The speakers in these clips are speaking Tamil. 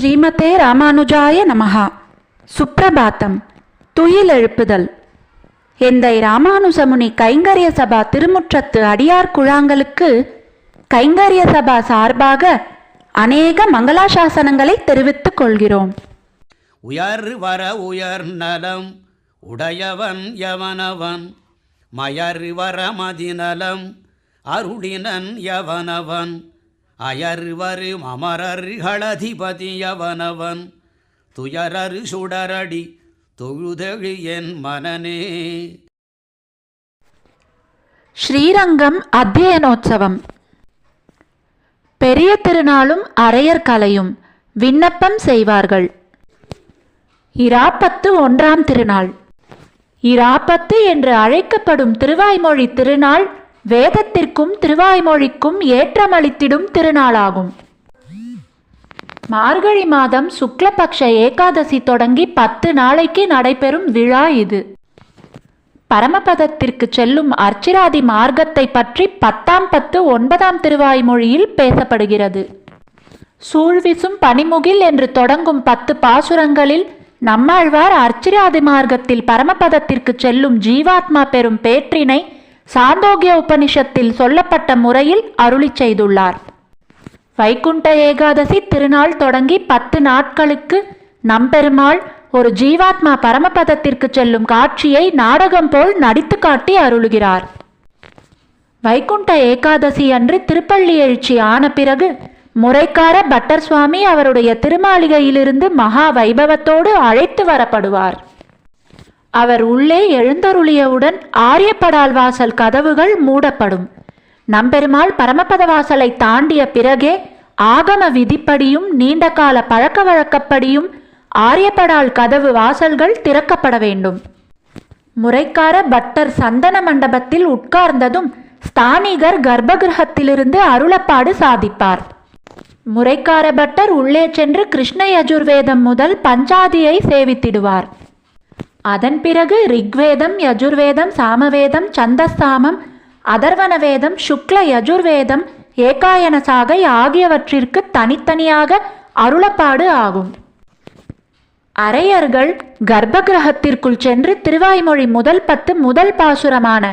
ஸ்ரீமதே ராமானுஜாய நமஹா. சுப்பிரபாத்தம். துயில் எழுப்புதல். எந்தை ராமானுஜமுனி கைங்கரிய சபா திருமுற்றத்து அடியார் குழாங்களுக்கு கைங்கரிய சபா சார்பாக அநேக மங்களாசாசனங்களை தெரிவித்துக் கொள்கிறோம். உயர் வர உயர் நலம் உடையவன் யவனவன் மயர் வர மதிநலம் அருளினன் யவனவன் அயர்வரு அமரர்களதிபதியவனவன் துயரரு சுடரடி தொழுதழு என் மனனே ஸ்ரீரங்கம் அத்தியனோற்சவம் பெரிய திருநாளும் அரையர் கலையும் விண்ணப்பம் செய்வார்கள். இராப்பத்து ஒன்றாம் திருநாள். இராப்பத்து என்று அழைக்கப்படும் திருவாய்மொழி திருநாள் வேதத்திற்கும் திருவாய்மொழிக்கும் ஏற்றமளித்திடும் திருநாளாகும். மார்கழி மாதம் சுக்லபக்ஷ ஏகாதசி தொடங்கி பத்து நாளைக்கு நடைபெறும் விழா இது. பரமபதத்திற்கு செல்லும் அர்ச்சிராதி மார்க்கத்தை பற்றி பத்தாம் பத்து ஒன்பதாம் திருவாய்மொழியில் பேசப்படுகிறது. சூழ்விசும் பனிமுகில் என்று தொடங்கும் பத்து பாசுரங்களில் நம்மாழ்வார் அர்ச்சிராதி மார்க்கத்தில் பரமபதத்திற்கு செல்லும் ஜீவாத்மா பெறும் பேற்றினை சாந்தோக்கிய உபனிஷத்தில் சொல்லப்பட்ட முறையில் அருளிச் செய்துள்ளார். வைகுண்ட ஏகாதசி திருநாள் தொடங்கி பத்து நாட்களுக்கு நம்பெருமாள் ஒரு ஜீவாத்மா பரமபதத்திற்கு செல்லும் காட்சியை நாடகம் போல் நடித்து காட்டி அருளுகிறார். வைகுண்ட ஏகாதசி அன்று திருப்பள்ளி எழுச்சி ஆன பிறகு முறைக்கார பட்டர் சுவாமி அவருடைய திருமாளிகையிலிருந்து மகா வைபவத்தோடு அழைத்து வரப்படுவார். அவர் உள்ளே எழுந்தருளியவுடன் ஆரியப்படால் வாசல் கதவுகள் மூடப்படும். நம்பெருமாள் பரமபத வாசலை தாண்டிய பிறகே ஆகம விதிப்படியும் நீண்டகால பழக்க வழக்கப்படியும் ஆரியப்படால் கதவு வாசல்கள் திறக்கப்பட வேண்டும். முறைக்கார பட்டர் சந்தன மண்டபத்தில் உட்கார்ந்ததும் ஸ்தானிகர் கர்ப்பகிரகத்திலிருந்து அருளப்பாடு சாதிப்பார். முறைக்கார பட்டர் உள்ளே சென்று கிருஷ்ண யஜுர்வேதம் முதல் பஞ்சாதியை சேவித்திடுவார். அதன் பிறகு ரிக்வேதம் யஜுர்வேதம் சாமவேதம் சந்தஸ்தாமம் அதர்வன வேதம் சுக்ல யஜுர்வேதம் ஏகாயன சாகை ஆகியவற்றிற்கு தனித்தனியாக அருளப்பாடு ஆகும். அரையர்கள் கர்ப்பகிரகத்திற்குள் சென்று திருவாய்மொழி முதல் பத்து முதல் பாசுரமான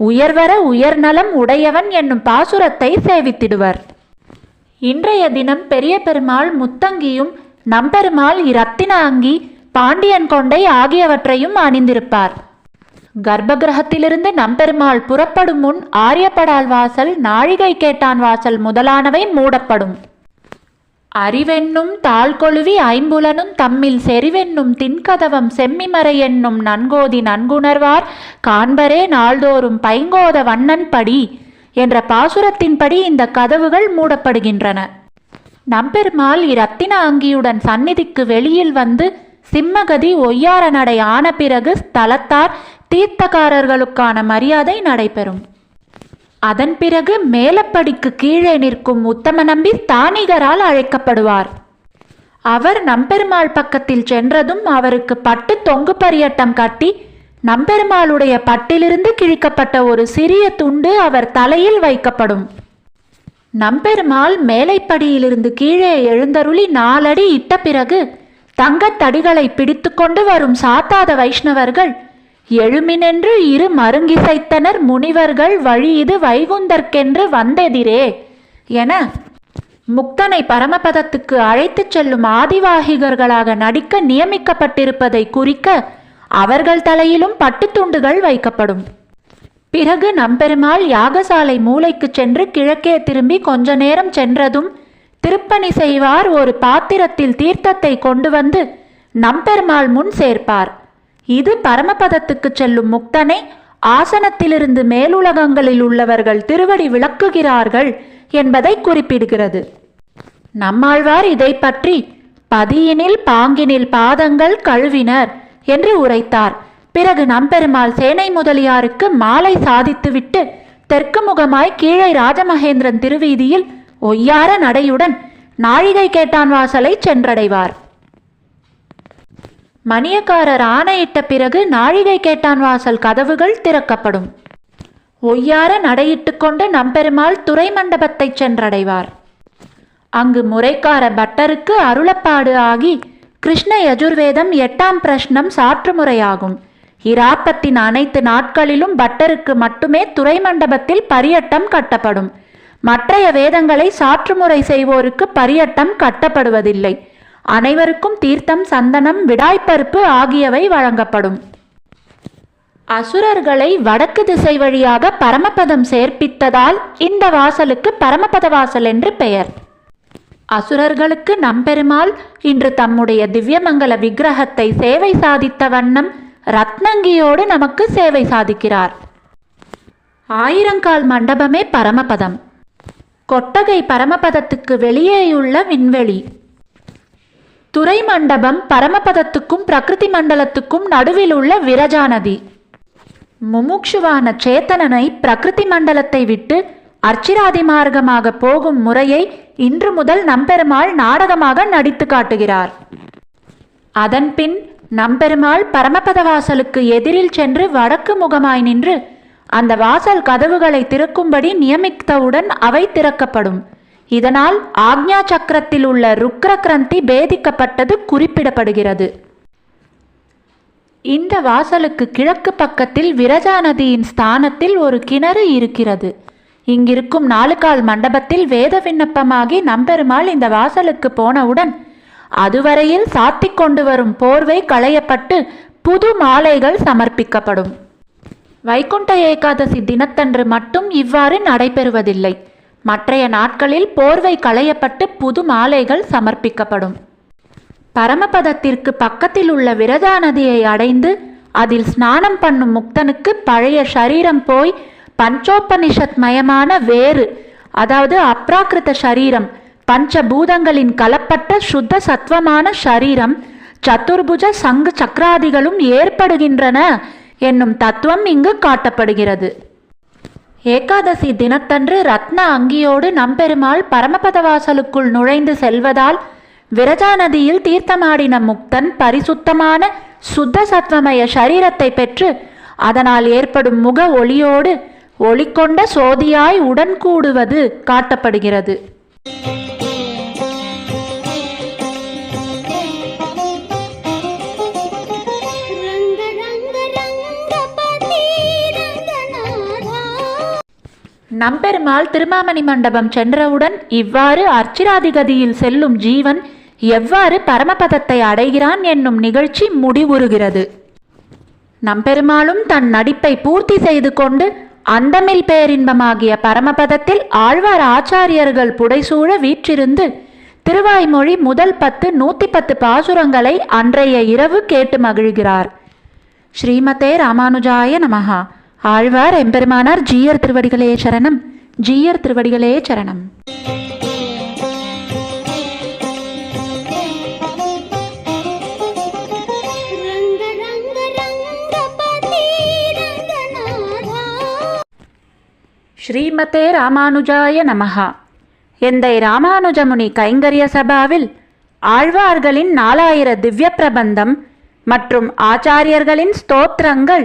உயர்வர உயர்நலம் உடையவன் என்னும் பாசுரத்தை சேவித்திடுவர். இன்றைய தினம் பெரிய பெருமாள் முத்தங்கியும் நம்பெருமாள் இரத்தின அங்கி பாண்டியன் கொண்டை ஆகியவற்றையும் அணிந்திருப்பார். கர்ப்பகிரகத்திலிருந்து நம்பெருமாள் புறப்படும் முன் ஆரியப்படால் வாசல் நாழிகை கேட்டான் வாசல் முதலானவை மூடப்படும். அறிவென்னும் தாழ்கொழுவி ஐம்புலனும் தம்மில் செறிவென்னும் தின்கதவம் செம்மிமறை என்னும் நன்கோதி நன்குணர்வார் காண்பரே நாள்தோறும் பைங்கோத வண்ணன் படி என்ற பாசுரத்தின்படி இந்த கதவுகள் மூடப்படுகின்றன. நம்பெருமாள் இரத்தின அங்கியுடன் சந்நிதிக்கு வெளியில் வந்து சிம்மகதி ஒய்யார நடை ஆன பிறகு ஸ்தலத்தார் தீர்த்தக்காரர்களுக்கான மரியாதை நடைபெறும். அதன் பிறகு மேலப்படிக்கு கீழே நிற்கும் உத்தம நம்பி ஸ்தானிகரால் அழைக்கப்படுவார். அவர் நம்பெருமாள் பக்கத்தில் சென்றதும் அவருக்கு பட்டு தொங்கு பரியட்டம் கட்டி நம்பெருமாளுடைய பட்டிலிருந்து கிழிக்கப்பட்ட ஒரு சிறிய துண்டு அவர் தலையில் வைக்கப்படும். நம்பெருமாள் மேலைப்படியிலிருந்து கீழே எழுந்தருளி நாலடி இட்ட பிறகு தங்கத்தடிகளை தடிகளை பிடித்துக்கொண்டு வரும் சாத்தாத வைஷ்ணவர்கள் எழுமினென்று இரு மருங்கிசைத்தனர் முனிவர்கள் வழி இது வைகுந்தற்கென்று வந்தெதிரே என முக்தனை பரமபதத்துக்கு அழைத்துச் செல்லும் ஆதிவாகிகர்களாக நடிக்க நியமிக்கப்பட்டிருப்பதை குறிக்க அவர்கள் தலையிலும் பட்டுத்துண்டுகள் வைக்கப்படும். பிறகு நம்பெருமாள் யாகசாலை மூலைக்கு சென்று கிழக்கே திரும்பி கொஞ்ச நேரம் சென்றதும் திருப்பணி செய்வார் ஒரு பாத்திரத்தில் தீர்த்தத்தை கொண்டு வந்து நம்பெருமாள் முன் சேர்ப்பார். இது பரமபதத்துக்கு செல்லும் முக்தனை ஆசனத்திலிருந்து மேலுலகங்களில் உள்ளவர்கள் திருவடி விளக்குகிறார்கள் என்பதை குறிப்பிடுகிறது. நம்மாழ்வார் இதை பற்றி பதியினில் பாங்கினில் பாதங்கள் கழுவினர் என்று உரைத்தார். பிறகு நம்பெருமாள் சேனை முதலியாருக்கு மாலை சாதித்துவிட்டு தெற்கு முகமாய் கீழே ராஜமகேந்திரன் திருவீதியில் ஒய்யார நடையுடன் நாழிகை கேட்டான் வாசலை சென்றடைவார். மணியக்காரர் ஆணையிட்ட பிறகு நாழிகை கேட்டான் வாசல் கதவுகள் திறக்கப்படும். ஒய்யார நடையிட்டு கொண்டு நம்பெருமாள் துறை மண்டபத்தைச் சென்றடைவார். அங்கு முறைக்கார பட்டருக்கு அருளப்பாடு ஆகி கிருஷ்ண யஜுர்வேதம் எட்டாம் பிரஷ்னம் சாற்று முறையாகும். இராப்பத்தின் அனைத்து நாட்களிலும் பட்டருக்கு மட்டுமே துறை மண்டபத்தில் பரியட்டம் கட்டப்படும். மற்றைய வேதங்களை சாற்றுமுறை செய்வோருக்கு பரியட்டம் கட்டப்படுவதில்லை. அனைவருக்கும் தீர்த்தம் சந்தனம் விடாய்ப்பருப்பு ஆகியவை வழங்கப்படும். அசுரர்களை வடக்கு திசை வழியாக பரமபதம் சேர்ப்பித்ததால் இந்த வாசலுக்கு பரமபத வாசல் என்று பெயர். அசுரர்களுக்கு நம்பெருமாள் இன்று தம்முடைய திவ்யமங்கல விக்கிரகத்தை சேவை சாதித்த வண்ணம் ரத்னங்கியோடு நமக்கு சேவை சாதிக்கிறார். ஆயிரங்கால் மண்டபமே பரமபதம். கொட்டகை பரமபதத்துக்கு வெளியேயுள்ள விண்வெளி. துறை மண்டபம் பரமபதத்துக்கும் பிரகிருதி மண்டலத்துக்கும் நடுவில் உள்ள விரஜானதி முமுட்சுவான சேத்தனனை பிரகிருதி மண்டலத்தை விட்டு அர்ச்சிராதி மார்க்கமாக போகும் முறையை இன்று முதல் நம்பெருமாள் நாடகமாக நடித்து காட்டுகிறார். அதன்பின் நம்பெருமாள் பரமபத வாசலுக்கு எதிரில் சென்று வடக்கு முகமாய் நின்று அந்த வாசல் கதவுகளை திறக்கும்படி நியமித்தவுடன் அவை திறக்கப்படும். இதனால் ஆக்ஞா சக்கரத்தில் உள்ள ருக்ர கிரந்தி பேதிக்கப்பட்டது குறிப்பிடப்படுகிறது. இந்த வாசலுக்கு கிழக்கு பக்கத்தில் விரஜா நதியின் ஸ்தானத்தில் ஒரு கிணறு இருக்கிறது. இங்கிருக்கும் நாலுகால் மண்டபத்தில் வேத விண்ணப்பமாகி நம்பெருமாள் இந்த வாசலுக்கு போனவுடன் அதுவரையில் சாத்திக் கொண்டு வரும் போர்வை களையப்பட்டு புது மாலைகள் சமர்ப்பிக்கப்படும். வைகுண்ட ஏகாதசி தினத்தன்று மட்டும் இவ்வாறு நடைபெறுவதில்லை. மற்றைய நாட்களில் போர்வை களையப்பட்டு புது மாலைகள் சமர்ப்பிக்கப்படும். பரமபதத்திற்கு பக்கத்தில் உள்ள விரதா நதியை அடைந்து அதில் ஸ்நானம் பண்ணும் முக்தனுக்கு பழைய சரீரம் போய் பஞ்சோபனிஷத் மயமான வேறு அதாவது அப்ராக்கிருத சரீரம் பஞ்சபூதங்களின் கலப்பட்ட சுத்த சத்வமான சரீரம் சதுர்புஜ சங்கு சக்கராதிகளும் ஏற்படுகின்றன. என்னும் தத்துவம் இங்கு காட்டப்படுகிறது. ஏகாதசி தினத்தன்று ரத்ன அங்கியோடு நம்பெருமாள் பரமபத வாசலுக்குள் நுழைந்து செல்வதால் விரஜா நதியில் தீர்த்தமாடின முக்தன் பரிசுத்தமான சுத்த சத்வமய சரீரத்தை பெற்று அதனால் ஏற்படும் முக ஒளியோடு ஒளிக்கொண்ட சோதியாய் உடன் கூடுவது காட்டப்படுகிறது. நம்பெருமாள் திருமாமணி மண்டபம் சென்றவுடன் இவ்வாறு அர்ச்சிராதிகதியில் செல்லும் ஜீவன் எவ்வாறு பரமபதத்தை அடைகிறான் என்னும் நிகழ்ச்சி முடிவுறுகிறது. நம்பெருமாளும் தன் நடிப்பை பூர்த்தி செய்து கொண்டு அந்தமில் பேரின்பமாகிய பரமபதத்தில் ஆழ்வார் ஆச்சாரியர்கள் புடைசூழ வீற்றிருந்து திருவாய்மொழி முதல் பத்து நூத்தி பத்து பாசுரங்களை அன்றைய இரவு கேட்டு மகிழ்கிறார். ஸ்ரீமதே ராமானுஜாய நமகா ஆழ்வார் எம்பெருமானார் ஜீயர் திருவடிகளே சரணம் ஜீயர் திருவடிகளே சரணம். ஸ்ரீமதே ராமானுஜாய நமஹா. எந்தை ராமானுஜமுனி கைங்கரிய சபாவில் ஆழ்வார்களின் நாலாயிர திவ்ய பிரபந்தம் மற்றும் ஆச்சாரியர்களின் ஸ்தோத்திரங்கள்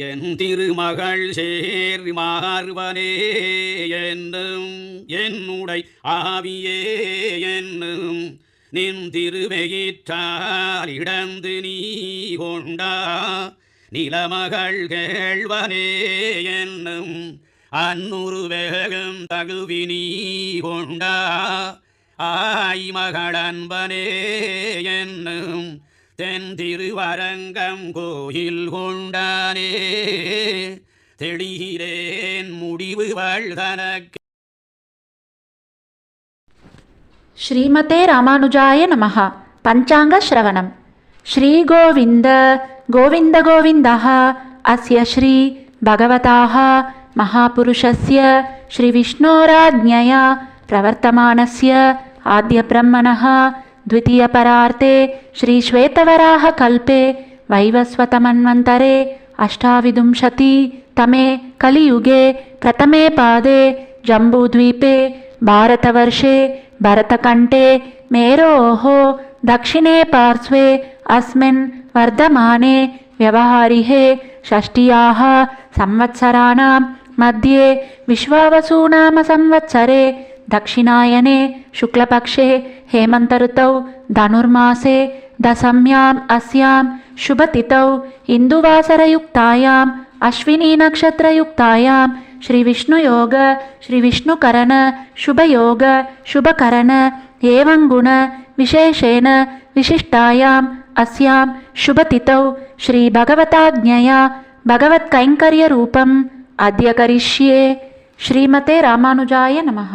என் திருமகள் சேர் மாறுவனே என்னும் என்னுடை ஆவியே என்னும் நின் திருவெயிற்றால் இடந்து நீ கொண்டா நிலமகள் கேழ்வனே என்னும் அந்நுறு வேகம் தகுவி நீ கொண்டா ஆய் மகளன்பனே என்னும் தென்திருவரங்கம் கோயில் கொண்டானே தெளிகிறேன் முடிவு வாழ்தனக்கு ஸ்ரீமதே ராமானுஜாய நமஹா. பஞ்சாங்க ஸ்ரவணம். ஸ்ரீ கோவிந்த கோவிந்த கோவிந்தா அஸ்ய ஸ்ரீ பகவதாக மகாபுருஷஸ்ய ஸ்ரீ விஷ்ணோராஜ்ஞயா. பிரவர்த்தமானஸ்ய. ஆத்ய பிரம்மணா द्वितीयपरार्ते श्रीश्वेतवराहकल्पे वैवस्वतमन्वन्तरे अष्टाविंशति तमे कलियुगे प्रथमे पादे जम्बूद्वीपे भारतवर्षे भरतकण्ठे मेरोः दक्षिणे पार्श्वे अस्मिन् वर्धमाने व्यवहारिहे षष्ट्याः संवत्सराणां मध्ये विश्वावसुनाम संवत्सरे दक्षिणायने शुक्लपक्षे हेमन्तऋतौ धनुर्मासे दशम्याम् अस्यां शुभतिथौ इन्दुवासरयुक्तायाम् अश्विनीनक्षत्रयुक्तायां श्रीविष्णुयोग श्रीविष्णुकरण शुभयोग शुभकरण एवं गुण विशेषेण विशिष्टायाम् अस्यां शुभतिथौ श्रीभगवताज्ञया भगवत्कैङ्कर्यरूपम् अद्य करिष्ये। श्रीमते रामानुजाय नमः।